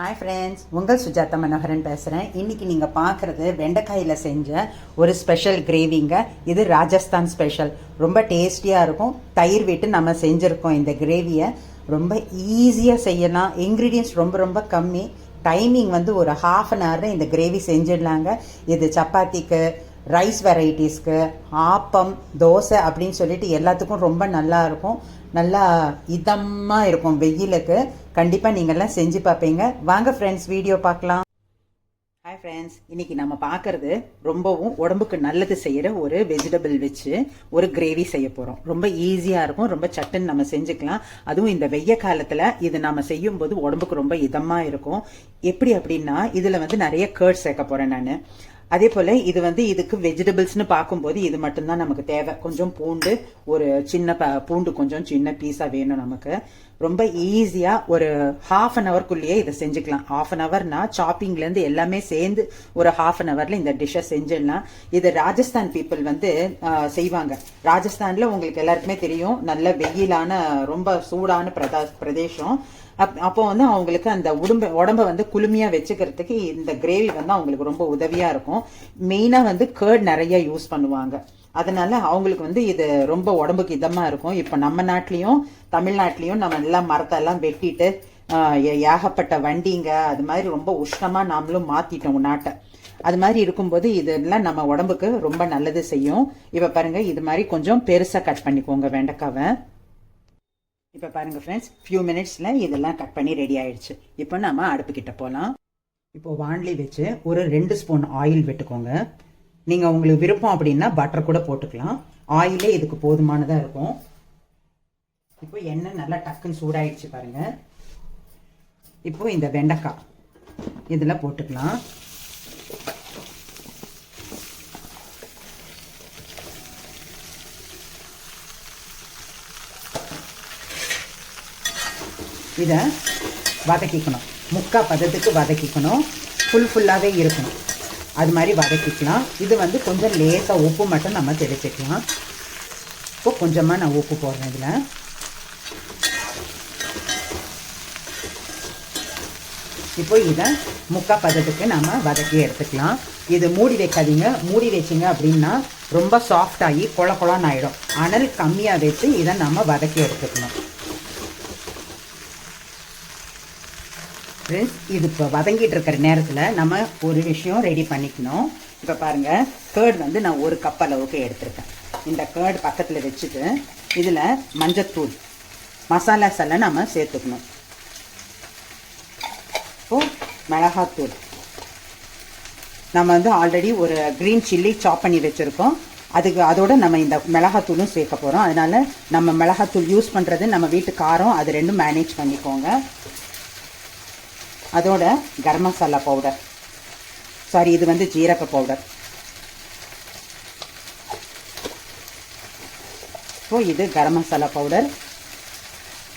Hi friends உங்கள் சுஜாதா மனோகரன் பேசுகிறேன் இன்னைக்கு நீங்கள் பார்க்குறது வெண்டைக்காயில் செஞ்ச ஒரு ஸ்பெஷல் கிரேவிங்க இது ராஜஸ்தான் ஸ்பெஷல் ரொம்ப டேஸ்டியாக இருக்கும். தயிர் விட்டு நம்ம செஞ்சுருக்கோம் இந்த கிரேவியை ரொம்ப ஈஸியாக செய்யலாம். இன்க்ரீடியன்ஸ் ரொம்ப ரொம்ப கம்மி. டைமிங் வந்து ஒரு ஹாஃப் அன் ஹவரில் இந்த கிரேவி செஞ்சிடலாங்க. இது சப்பாத்திக்கு ரைஸ் வெரைட்டிஸ்க்கு ஆப்பம் தோசை அப்படின்னு சொல்லிட்டு எல்லாத்துக்கும் ரொம்ப நல்லா இருக்கும். நல்லா இதமாக இருக்கும் வெயிலுக்கு. கண்டிப்பாக நீங்கள்லாம் செஞ்சு பார்ப்பீங்க. வாங்க ஃப்ரெண்ட்ஸ் வீடியோ பார்க்கலாம். ஹாய் ஃப்ரெண்ட்ஸ் இன்னைக்கு நம்ம பார்க்கறது ரொம்பவும் உடம்புக்கு நல்லது செய்கிற ஒரு வெஜிடபிள் வச்சு ஒரு கிரேவி செய்ய போகிறோம் ரொம்ப ஈஸியாக இருக்கும் ரொம்ப சட்டுன்னு நம்ம செஞ்சுக்கலாம். அதுவும் இந்த வெய்ய காலத்தில் இது நம்ம செய்யும்போது உடம்புக்கு ரொம்ப இதமாக இருக்கும். எப்படி அப்படின்னா இதில் வந்து நிறைய கேர்ட் சேர்க்க போகிறேன் நான். அதே போல் இது வந்து இதுக்கு வெஜிடபிள்ஸ்னு பார்க்கும்போது இது மட்டும்தான் நமக்கு தேவை. கொஞ்சம் பூண்டு ஒரு சின்ன ப பூண்டு கொஞ்சம் சின்ன பீஸாக வேணும் நமக்கு. ரொம்ப ஈஸியாக ஒரு ஹாஃப் அன் ஹவர்க்குள்ளேயே இதை செஞ்சுக்கலாம். ஹாஃப் அன் ஹவர்னா சாப்பிங்லேருந்து எல்லாமே சேர்ந்து ஒரு ஹாஃப் அன் ஹவரில் இந்த டிஷ்ஷை செஞ்சிடலாம். இது ராஜஸ்தான் பீப்புள் வந்து செய்வாங்க. ராஜஸ்தானில் உங்களுக்கு எல்லாருக்குமே தெரியும் நல்ல வெயிலான ரொம்ப சூடான பிரதா பிரதேசம். அப் அப்போ வந்து அவங்களுக்கு அந்த உடம்ப உடம்ப வந்து குளுமையாக வச்சுக்கிறதுக்கு இந்த கிரேவி வந்து அவங்களுக்கு ரொம்ப உதவியாக இருக்கும். மெயினாக வந்து கேர்ட் நிறைய யூஸ் பண்ணுவாங்க. அதனால அவங்களுக்கு வந்து இது ரொம்ப உடம்புக்கு இதமாக இருக்கும். இப்போ நம்ம நாட்டிலையும் தமிழ்நாட்டிலையும் நம்ம எல்லாம் மரத்தெல்லாம் வெட்டிட்டு ஏகப்பட்ட வண்டிங்க அது மாதிரி ரொம்ப உஷ்ணமாக நாமளும் மாற்றிட்டோம் நாட்டை. அது மாதிரி இருக்கும்போது இதெல்லாம் நம்ம உடம்புக்கு ரொம்ப நல்லது செய்யும். இப்போ பாருங்க இது மாதிரி கொஞ்சம் பெருசாக கட் பண்ணிக்கோங்க வெண்டைக்காவை. இப்போ பாருங்க ஃப்ரெண்ட்ஸ் ஃபியூ மினிட்ஸில் இதெல்லாம் கட் பண்ணி ரெடி ஆயிடுச்சு. இப்போ நம்ம அடுப்புக்கிட்ட போகலாம் இப்போ வாண்லி வச்சு ஒரு ரெண்டு ஸ்பூன் ஆயில் விட்டுக்கோங்க. நீங்கள் உங்களுக்கு விருப்பம் அப்படின்னா பட்டர் கூட போட்டுக்கலாம். ஆயிலே இதுக்கு போதுமானதாக இருக்கும். இப்போ எண்ணெய் நல்லா டக்குன்னு சூடாயிடுச்சு பாருங்கள் இப்போ இந்த வெண்டைக்காய் இதில் போட்டுக்கலாம். இதை வதக்கிக்கணும். முக்கா பதத்துக்கு வதக்கிக்கணும். ஃபுல் ஃபுல்லாகவே இருக்கணும். அது மாதிரி வதக்கிக்கலாம். இது வந்து கொஞ்சம் லேசாக உப்பு மட்டும் நம்ம தெளிச்சிக்கலாம். இப்போ கொஞ்சமாக நான் உப்பு போடுறேன் இதில். இப்போ இதை முக்கா பதத்துக்கு நம்ம வதக்கி எடுத்துக்கலாம். இது மூடி வைக்காதீங்க. மூடி வச்சிங்க அப்படின்னா ரொம்ப சாஃப்ட் ஆகி கொல ஆகிடும் ஆயிடும். அனல் கம்மியாக வச்சு இதை நம்ம வதக்கி எடுத்துக்கணும். ஃப்ரெண்ட்ஸ் இது இப்போ வதங்கிட்டு இருக்கிற நேரத்தில் நம்ம ஒரு விஷயம் ரெடி பண்ணிக்கணும். இப்போ பாருங்கள் கேர்டு வந்து நான் ஒரு கப் அளவுக்கு எடுத்திருக்கேன். இந்த கேர்ட் பக்கத்தில் வச்சுட்டு இதில் மஞ்சத்தூள் மசாலாஸ் எல்லாம் நம்ம சேர்த்துக்கணும். இப்போ மிளகாத்தூள். நம்ம வந்து ஆல்ரெடி ஒரு க்ரீன் சில்லி சாப் பண்ணி வச்சுருக்கோம். அதுக்கு அதோட நம்ம இந்த மிளகாத்தூளும் சேர்க்க போகிறோம் அதனால் நம்ம மிளகாத்தூள் யூஸ் பண்ணுறது நம்ம வீட்டு காரம் அது ரெண்டும் மேனேஜ் பண்ணிக்கோங்க. அதோட கரம் மசாலா பவுடர் சாரி இது வந்து ஜீரக பவுடர் ஸோ இது கரம் மசாலா பவுடர்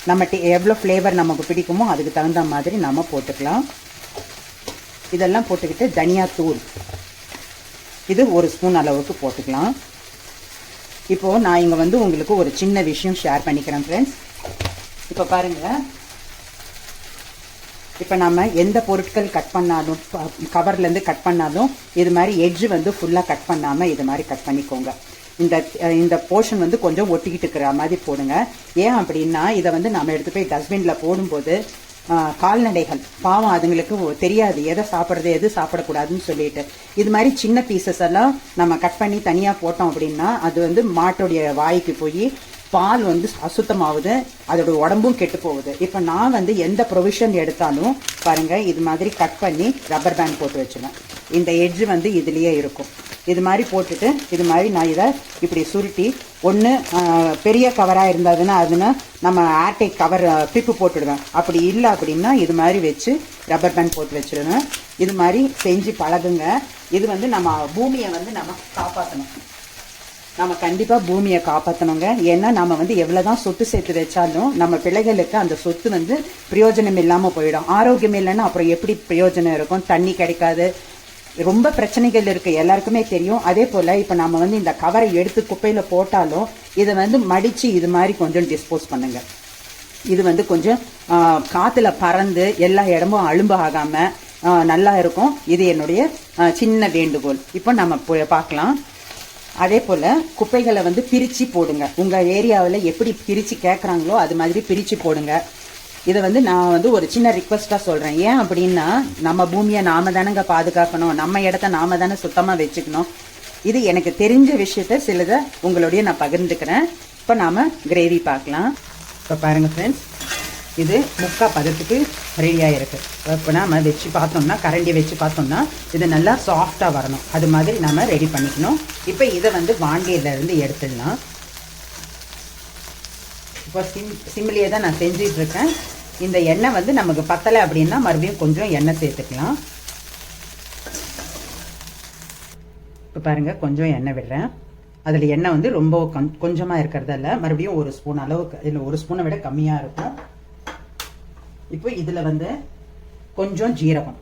நம்ம டே எவ்வளோ ஃப்ளேவர் நமக்கு பிடிக்குமோ அதுக்கு தகுந்த மாதிரி நம்ம போட்டுக்கலாம். இதெல்லாம் போட்டுக்கிட்டு தனியாத்தூள் இது ஒரு ஸ்பூன் அளவுக்கு போட்டுக்கலாம். இப்போது நான் இங்கே வந்து உங்களுக்கு ஒரு சின்ன விஷயம் ஷேர் பண்ணிக்கிறேன் ஃப்ரெண்ட்ஸ் இப்போ பாருங்கள் இப்போ நம்ம எந்த பொருட்கள் கட் பண்ணாலும் கவர்லேருந்து கட் பண்ணாலும் இது மாதிரி எட்ஜ் வந்து ஃபுல்லாக கட் பண்ணாமல் இது மாதிரி கட் பண்ணிக்கோங்க. இந்த இந்த போர்ஷன் வந்து கொஞ்சம் ஒட்டிக்கிட்டு இருக்கிற மாதிரி போடுங்க. ஏன் அப்படின்னா இதை வந்து நம்ம எடுத்து போய் டஸ்ட்பினில் போடும்போது கால்நடைகள் பாவம் அதுங்களுக்கு தெரியாது எதை சாப்பிட்றது எது சாப்பிடக்கூடாதுன்னு சொல்லிட்டு. இது மாதிரி சின்ன பீசஸ் எல்லாம் நம்ம கட் பண்ணி தனியாக போட்டோம் அப்படின்னா அது வந்து மாட்டுடைய வாய்க்கு போய் பால் வந்து அசுத்தமாகுது அதோட உடம்பும் கெட்டு போகுது இப்போ நான் வந்து எந்த ப்ரொவிஷன் எடுத்தாலும் பாருங்க இது மாதிரி கட் பண்ணி ரப்பர் பேண்ட் போட்டு வச்சுருவேன். இந்த எட்ஜ் வந்து இதுலேயே இருக்கும். இது மாதிரி போட்டுட்டு இது மாதிரி நான் இதை இப்படி சுருட்டி ஒன்று பெரிய கவராக இருந்ததுன்னா அதுனா நம்ம ஏர்டைட் கவர் பிப்பு போட்டுடுவேன். அப்படி இல்லை அப்படின்னா இது மாதிரி வச்சு ரப்பர் பேண்ட் போட்டு வச்சிருவேன். இது மாதிரி செஞ்சு பழகுங்க. இது வந்து நம்ம பூமியை வந்து நம்ம காப்பாற்றணும் நம்ம கண்டிப்பாக பூமியை காப்பாற்றணுங்க ஏன்னா நம்ம வந்து எவ்வளோதான் சொத்து சேர்த்து வச்சாலும் நம்ம பிள்ளைகளுக்கு அந்த சொத்து வந்து பிரயோஜனம் இல்லாமல் போயிடும். ஆரோக்கியம் இல்லைன்னா அப்புறம் எப்படி பிரயோஜனம் இருக்கும்? தண்ணி கிடைக்காது. ரொம்ப பிரச்சனைகள் இருக்கு. எல்லாருக்குமே தெரியும். அதே போல் இப்போ நம்ம வந்து இந்த கவரை எடுத்து குப்பையில் போட்டாலும் இதை வந்து மடித்து இது மாதிரி கொஞ்சம் டிஸ்போஸ் பண்ணுங்க. இது வந்து கொஞ்சம் ஆ, காத்துல பறந்து எல்லா இடமும் அழும்பு ஆகாம நல்லா இருக்கும். இது என்னுடைய சின்ன வேண்டுகோள். இப்போ நம்ம பார்க்கலாம். அதே போல் குப்பைகளை வந்து பிரித்து போடுங்க. உங்கள் ஏரியாவில் எப்படி பிரித்து கேட்குறாங்களோ அது மாதிரி பிரித்து போடுங்க. இதை வந்து நான் வந்து ஒரு சின்ன ரிக்வஸ்ட்டாக சொல்கிறேன் ஏன் அப்படின்னா நம்ம பூமியை நாம தானேங்க பாதுகாக்கணும். நம்ம இடத்த நாம தானே சுத்தமாக வச்சுக்கணும். இது எனக்கு தெரிஞ்ச விஷயத்த சிலதை உங்களுடைய நான் பகிர்ந்துக்கிறேன். இப்போ நாம் கிரேவி பார்க்கலாம். இப்போ பாருங்கள் ஃப்ரெண்ட்ஸ் இது முக்கா பதத்துக்கு ரெடியாக இருக்குது இப்போ நம்ம வச்சு பார்த்தோம்னா கரண்டியை வச்சு பார்த்தோம்னா இது நல்லா சாஃப்டாக வரணும். அது மாதிரி நம்ம ரெடி பண்ணிக்கணும். இப்போ இதை வந்து வாண்டியிலேருந்து எடுத்துடலாம். இப்போ சிம் சிம்லேயே தான் நான் செஞ்சிட்டு இந்த எண்ணெய் வந்து நமக்கு பத்தலை அப்படின்னா மறுபடியும் கொஞ்சம் எண்ணெய் சேர்த்துக்கலாம். இப்போ பாருங்கள் கொஞ்சம் எண்ணெய் விடுறேன். அதில் எண்ணெய் வந்து ரொம்ப கொஞ்சமாக இருக்கிறதால மறுபடியும் ஒரு ஸ்பூன் அளவுக்கு இதில் ஒரு ஸ்பூனை விட கம்மியாக இருக்கும். இப்போ இதில் வந்து கொஞ்சம் ஜீரகம்.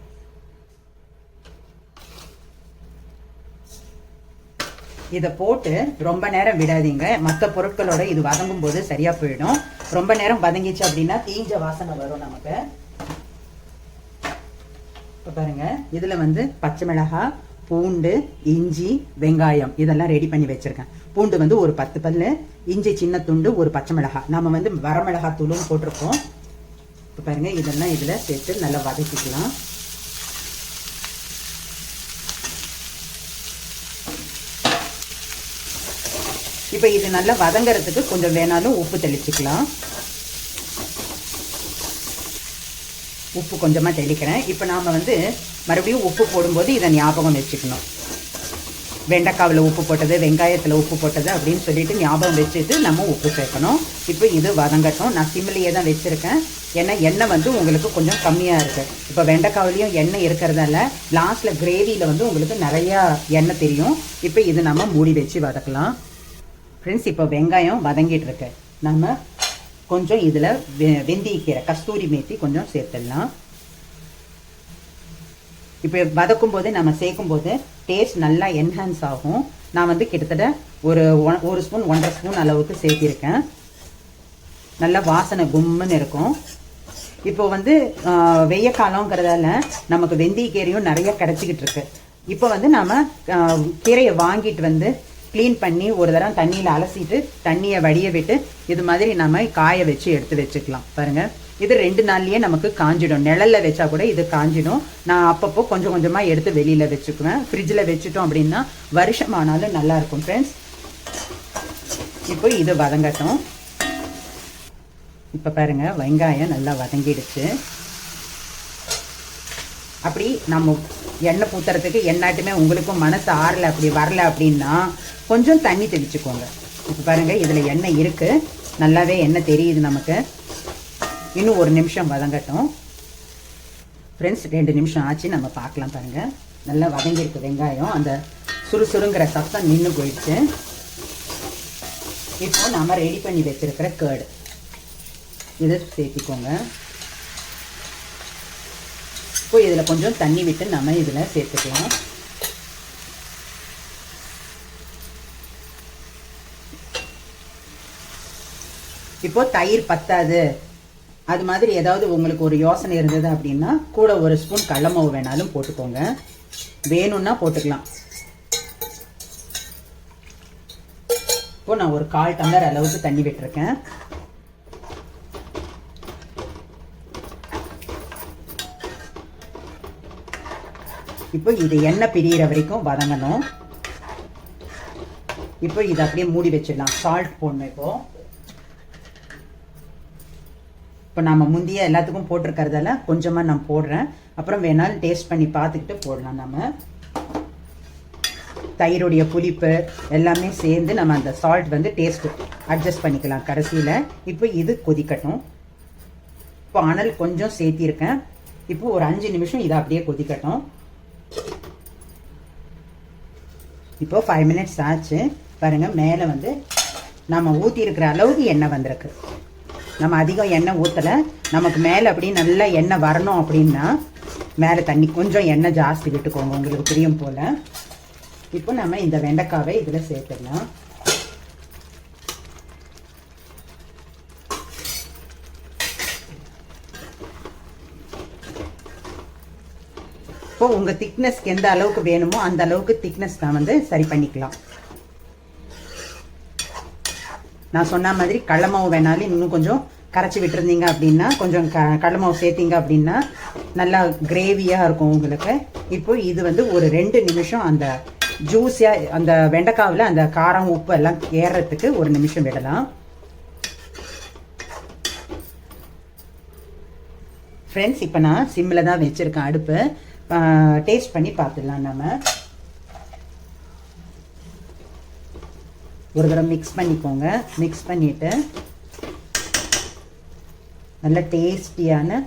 இதை போட்டு ரொம்ப நேரம் விடாதீங்க. மற்ற பொருட்களோட இது வதங்கும் போது சரியா போயிடும். ரொம்ப நேரம் வதங்கிச்சு அப்படின்னா தீஞ்ச வாசனை வரும் நமக்கு. இப்போ பாருங்க. இதில் வந்து பச்சை மிளகாய் பூண்டு இஞ்சி வெங்காயம் இதெல்லாம் ரெடி பண்ணி வச்சிருக்கேன். பூண்டு வந்து ஒரு பத்து பல்லு இஞ்சி சின்ன துண்டு ஒரு பச்சை மிளகாய். நம்ம வந்து வரமிளகாய் தூளும் போட்டிருக்கோம் இப்போ பாருங்கள் இதெல்லாம் இதில் சேர்த்து நல்லா வதக்கிக்கலாம். இப்போ இது நல்லா வதங்கிறதுக்கு கொஞ்சம் வேணாலும் உப்பு தெளிச்சுக்கலாம். உப்பு கொஞ்சமாக தெளிக்கிறேன். இப்போ நாம் வந்து மறுபடியும் உப்பு போடும்போது இதை ஞாபகம் வச்சுக்கணும். வெண்டைக்காவில் உப்பு போட்டது வெங்காயத்தில் உப்பு போட்டது அப்படின்னு சொல்லிட்டு ஞாபகம் வச்சுட்டு நம்ம உப்பு சேர்க்கணும். இப்போ இது வதங்கட்டும். நான் சிம்மிலேயே தான் வச்சுருக்கேன். ஏன்னா எண்ணெய் வந்து உங்களுக்கு கொஞ்சம் கம்மியாக இருக்குது இப்போ வெண்டைக்காவிலையும் எண்ணெய் இருக்கிறதால லாஸ்ட்டில் கிரேவியில் வந்து உங்களுக்கு நிறையா எண்ணெய் தெரியும். இப்போ இது நம்ம மூடி வச்சு வதக்கலாம். ஃப்ரெண்ட்ஸ் இப்போ வெங்காயம் வதங்கிட்டுருக்கு நம்ம கொஞ்சம் இதில் வெ வெந்தயக்கீரை கஸ்தூரி மேத்தி கொஞ்சம் சேர்த்துடலாம். இப்போ வதக்கும் போது நம்ம சேர்க்கும் போது டேஸ்ட் நல்லா என்ஹான்ஸ் ஆகும். நான் வந்து கிட்டத்தட்ட ஒரு ஒன்- ஒரு ஸ்பூன் ஒன்றரை ஸ்பூன் அளவுக்கு சேர்த்திருக்கேன். நல்ல வாசனை கும்முன்னு இருக்கும். இப்போ வந்து வெய்ய காலங்கிறதால நமக்கு வெந்தயக்கீரையும் நிறைய கிடைச்சிக்கிட்டு இருக்கு. இப்போ வந்து நாம் கீரையை வாங்கிட்டு வந்து க்ளீன் பண்ணி ஒரு தரம் தண்ணியில் அலசிட்டு தண்ணியை வடிய விட்டு இது மாதிரி நம்ம காய வச்சு எடுத்து வச்சுக்கலாம். பாருங்கள் இது ரெண்டு நாள்லயே நமக்கு காஞ்சிடும். நிழல்ல வச்சா கூட இது காஞ்சிடும். நான் அப்பப்போ கொஞ்சம் கொஞ்சமா எடுத்து வெளியில வச்சுக்குவேன். ஃப்ரிட்ஜில் வச்சுட்டோம் அப்படின்னா வருஷம் ஆனாலும் நல்லா இருக்கும் ஃப்ரெண்ட்ஸ் இப்போ இது வதங்கட்டும். இப்போ பாருங்க வெங்காயம் நல்லா வதங்கிடுச்சு. அப்படி நம்ம எண்ணெய் ஊற்றுறதுக்கு எண்ணாட்டுமே உங்களுக்கும் மனசு ஆறல அப்படி வரல அப்படின்னா கொஞ்சம் தண்ணி தெளிச்சுக்கோங்க. இப்போ பாருங்க இதில் எண்ணெய் இருக்கு. நல்லாவே எண்ணெய் தெரியுது நமக்கு. இன்னும் ஒரு நிமிஷம் வதங்கட்டும். ஃப்ரெண்ட்ஸ் ரெண்டு நிமிஷம் ஆச்சு நம்ம பார்க்கலாம் பாருங்க. நல்லா வதங்கியிருக்கு வெங்காயம். அந்த சுறுசுறுங்கிற சத்தம் நின்று போயிடுச்சு. இப்போ நம்ம ரெடி பண்ணி வச்சிருக்கிற கேர்டு இதை சேர்த்திக்கோங்க. இப்போ இதில் கொஞ்சம் தண்ணி விட்டு நம்ம இதில் சேர்த்துக்கலாம். இப்போ தயிர் பத்தாது. அது மாதிரி ஏதாவது உங்களுக்கு ஒரு யோசனை இருந்தது அப்படின்னா கூட ஒரு ஸ்பூன் கடலமாவு வேணாலும் போட்டுக்கோங்க. வேணும்னா போட்டுக்கலாம். இப்போ நான் ஒரு கால் டம்ளர் அளவுக்கு தண்ணி விட்டுருக்கேன். இப்போ இது எண்ணெய் பிரியிற வரைக்கும் வதங்கணும். இப்போ இதை அப்படியே மூடி வச்சிடலாம். சால்ட் போடணும் இப்போ. இப்போ நம்ம முந்தைய எல்லாத்துக்கும் போட்டிருக்கறதால கொஞ்சமாக நான் போடுறேன். அப்புறம் வேணாலும் டேஸ்ட் பண்ணி பார்த்துக்கிட்டு போடலாம் நம்ம தயிருடைய புளிப்பு எல்லாமே சேர்ந்து நம்ம அந்த சால்ட் வந்து டேஸ்ட் அட்ஜஸ்ட் பண்ணிக்கலாம் கடைசியில். இப்போ இது கொதிக்கட்டும். இப்போ அனல் கொஞ்சம் சேர்த்திருக்கேன். இப்போ ஒரு அஞ்சு நிமிஷம் இதை அப்படியே கொதிக்கட்டும். இப்போ ஃபைவ் மினிட்ஸ் ஆச்சு. பாருங்கள் மேலே வந்து நம்ம ஊற்றி இருக்கிற அளவுக்கு எண்ணெய் வந்திருக்கு. நம்ம அதிகம் எண்ணெய் ஊற்றலை நமக்கு மேலே அப்படியே நல்லா எண்ணெய் வரணும் அப்படின்னா மேலே தண்ணி கொஞ்சம் எண்ணெய் ஜாஸ்தி விட்டுக்கோங்க. உங்களுக்கு பிரியும் போல். இப்போ நம்ம இந்த வெண்டைக்காவை இதில் சேர்த்துடலாம். இப்போ உங்கள் திக்னஸ்க்கு எந்த அளவுக்கு வேணுமோ அந்த அளவுக்கு திக்னஸ் நான் வந்து சரி பண்ணிக்கலாம். நான் சொன்ன மாதிரி கடலமாவு வேணாலும் இன்னும் கொஞ்சம் கரைச்சி விட்டுருந்தீங்க அப்படின்னா கொஞ்சம் க கடலமாவு சேர்த்தீங்க அப்படின்னா நல்லா கிரேவியாக இருக்கும் உங்களுக்கு. இப்போ இது வந்து ஒரு ரெண்டு நிமிஷம் அந்த ஜூஸியாக அந்த வெண்டைக்காவில் அந்த காரம் உப்பு எல்லாம் ஏறுறதுக்கு ஒரு நிமிஷம் விடலாம். ஃப்ரெண்ட்ஸ் இப்போ நான் சிம்மில் தான் வச்சுருக்கேன் அடுப்பு. டேஸ்ட் பண்ணி பார்த்துடலாம் நம்ம ஒரு தடவை மிக்ஸ் பண்ணிக்கோங்க. மிக்ஸ் பண்ணிவிட்டு நல்ல டேஸ்டியான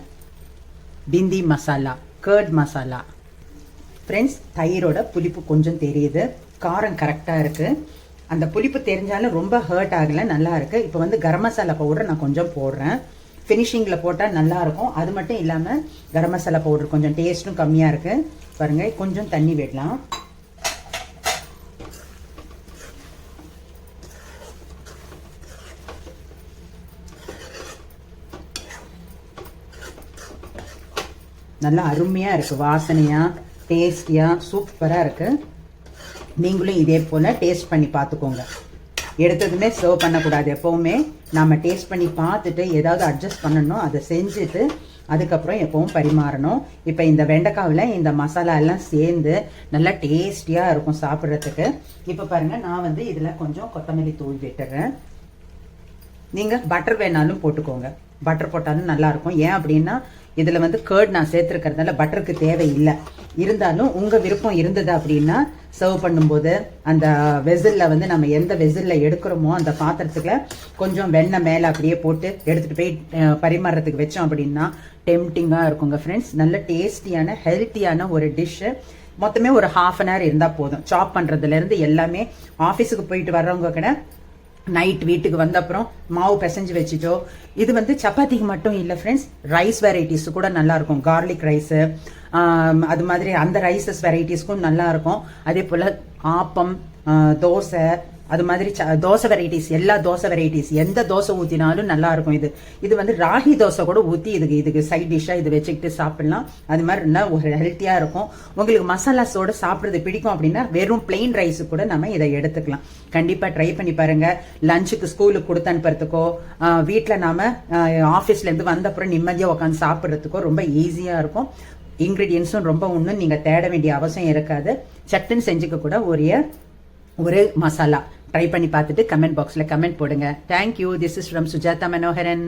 பிந்தி மசாலா கர்ட் மசாலா ஃப்ரெண்ட்ஸ் தயிரோட புளிப்பு கொஞ்சம் தெரியுது. காரம் கரெக்டாக இருக்குது அந்த புளிப்பு தெரிஞ்சாலும் ரொம்ப ஹர்ட் ஆகலை நல்லா இருக்குது இப்போ வந்து கரம் மசாலா பவுடர் நான் கொஞ்சம் போடுறேன். ஃபினிஷிங்கில் போட்டால் நல்லாயிருக்கும் அது மட்டும் இல்லாமல் கரம் மசாலா பவுடர் கொஞ்சம் டேஸ்ட்டும் கம்மியாக இருக்குது பாருங்கள் கொஞ்சம் தண்ணி விடலாம். நல்லா அருமையாக இருக்குது வாசனையாக டேஸ்டியாக சூப்பராக இருக்குது நீங்களும் இதே போல் டேஸ்ட் பண்ணி பார்த்துக்கோங்க எடுத்ததுமே சர்வ் பண்ணக்கூடாது. எப்போவுமே நம்ம டேஸ்ட் பண்ணி பார்த்துட்டு ஏதாவது அட்ஜஸ்ட் பண்ணணும். அதை செஞ்சுட்டு அதுக்கப்புறம் எப்பவும் பரிமாறணும். இப்போ இந்த வெண்டைக்காவில் இந்த மசாலா எல்லாம் சேர்ந்து நல்லா டேஸ்டியாக இருக்கும் சாப்பிட்றதுக்கு. இப்போ பாருங்கள் நான் வந்து இதில் கொஞ்சம் கொத்தமல்லி தூள் விட்டுறேன். நீங்கள் பட்டர் வேணாலும் போட்டுக்கோங்க. பட்டர் போட்டாலும் நல்லாயிருக்கும் ஏன் அப்படின்னா இதில் வந்து கேர்ட் நான் சேர்த்துருக்கிறதுனால பட்டருக்கு தேவையில்லை. இருந்தாலும் உங்கள் விருப்பம் இருந்தது அப்படின்னா சர்வ் பண்ணும்போது அந்த வெசிலில் வந்து நம்ம எந்த வெசிலில் எடுக்கிறோமோ அந்த பாத்திரத்துக்குள்ள கொஞ்சம் வெண்ணெய் மேலே அப்படியே போட்டு எடுத்துகிட்டு போய் பரிமாறுறதுக்கு வச்சோம் அப்படின்னா டெம்டிங்காக இருக்குங்க ஃப்ரெண்ட்ஸ் நல்ல டேஸ்டியான ஹெல்த்தியான ஒரு டிஷ்ஷு மொத்தமே ஒரு ஹாஃப் அன் ஹவர் இருந்தால் போதும். சாப் பண்ணுறதுலேருந்து எல்லாமே ஆஃபீஸுக்கு போயிட்டு வர்றவங்க கூட நைட் வீட்டுக்கு வந்த அப்புறம் மாவு பிசைஞ்சு வச்சுட்டோ. இது வந்து சப்பாத்திக்கு மட்டும் இல்லை ஃப்ரெண்ட்ஸ் ரைஸ் வெரைட்டிஸ் கூட நல்லா இருக்கும் கார்லிக் ரைஸு அது மாதிரி அந்த ரைசஸ் வெரைட்டிஸ்க்கும் நல்லா இருக்கும் அதே போல் ஆப்பம் தோசை அது மாதிரி ச- தோசை வெரைட்டிஸ் எல்லா தோசை வெரைட்டிஸ் எந்த தோசை ஊற்றினாலும் நல்லா இருக்கும் இது. இது வந்து ராகி தோசை கூட ஊற்றி இதுக்கு இதுக்கு சைட் டிஷ்ஷாக இது வச்சுக்கிட்டு சாப்பிடலாம். அது மாதிரி இருந்தால் ஒரு ஹெல்த்தியாக இருக்கும். உங்களுக்கு மசாலாஸோடு சாப்பிட்றது பிடிக்கும் அப்படின்னா வெறும் பிளெயின் ரைஸ் கூட நம்ம இதை எடுத்துக்கலாம். கண்டிப்பாக ட்ரை பண்ணி பாருங்க. லஞ்சுக்கு ஸ்கூலுக்கு கொடுத்து அனுப்புறதுக்கோ வீட்டில் நாம ஆஃபீஸ்லேருந்து வந்த அப்புறம் நிம்மதியாக உட்காந்து சாப்பிட்றதுக்கோ ரொம்ப ஈஸியாக இருக்கும். இன்க்ரீடியன்ஸும் ரொம்ப ஒன்றும் நீங்கள் தேட வேண்டிய அவசியம் இருக்காது. சட்டுன்னு செஞ்சுக்க கூட ஒரு ஒரு மசாலா. ட்ரை பண்ணி பார்த்துட்டு கமெண்ட் பாக்ஸில் கமெண்ட் போடுங்க. Thank you this is from Sujatha Manoharan